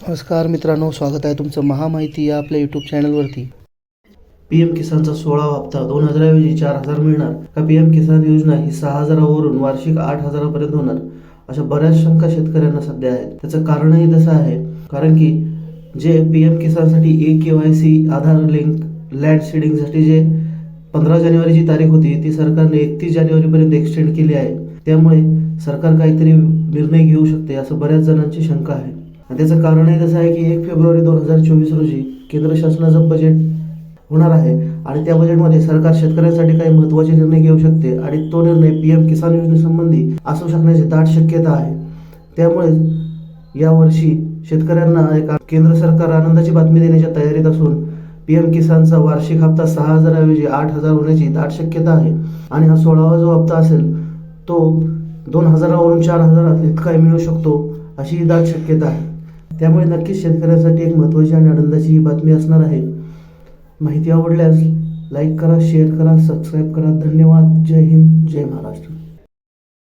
नमस्कार मित्रांनो स्वागत आहे तुमचं महामाहिती या आपल्या यूट्यूब चॅनलवरती पी एम किसानचा सोळावा हप्ता दोन हजाराऐवजी चार हजार मिळणार. का पी एम किसान योजना ही सहा हजारावरून वार्षिक आठ हजारापर्यंत होणार? अशा बऱ्याच शंका शेतकऱ्यांना सध्या आहेत. त्याचं कारणही तसं आहे. कारण की जे P M किसानसाठी e K Y C Aadhaar link land सीडिंगसाठी जे पंधरा जानेवारीची तारीख होती ती सरकारने एकतीस जानेवारीपर्यंत एक्सटेंड केली आहे. त्यामुळे सरकार काहीतरी निर्णय घेऊ शकते असं बऱ्याच जणांची शंका आहे. आणि त्याचं कारणही तसं आहे की एक फेब्रुवारी दोन हजार चोवीस रोजी केंद्र शासनाचं बजेट होणार आहे आणि त्या बजेटमध्ये सरकार शेतकऱ्यांसाठी काही महत्त्वाचे निर्णय घेऊ शकते आणि तो निर्णय पी एम किसान योजनेसंबंधी असू शकण्याची दाट शक्यता आहे. त्यामुळे यावर्षी शेतकऱ्यांना एका केंद्र सरकार आनंदाची बातमी देण्याच्या तयारीत असून पी एम किसानचा वार्षिक हप्ता सहा हजाराऐवजी आठ हजार होण्याची दाट शक्यता आहे. आणि हा सोळावा जो हप्ता असेल तो दोन हजारावरून चार हजार इतकाही मिळू शकतो अशी ही दाट शक्यता आहे. त्यामुळे नक्कीच शेतकऱ्यांसाठी एक महत्त्वाची आणि आनंदाची ही बातमी असणार आहे. माहिती आवडल्यास लाईक करा शेअर करा सबस्क्राईब करा. धन्यवाद. जय हिंद. जय महाराष्ट्र.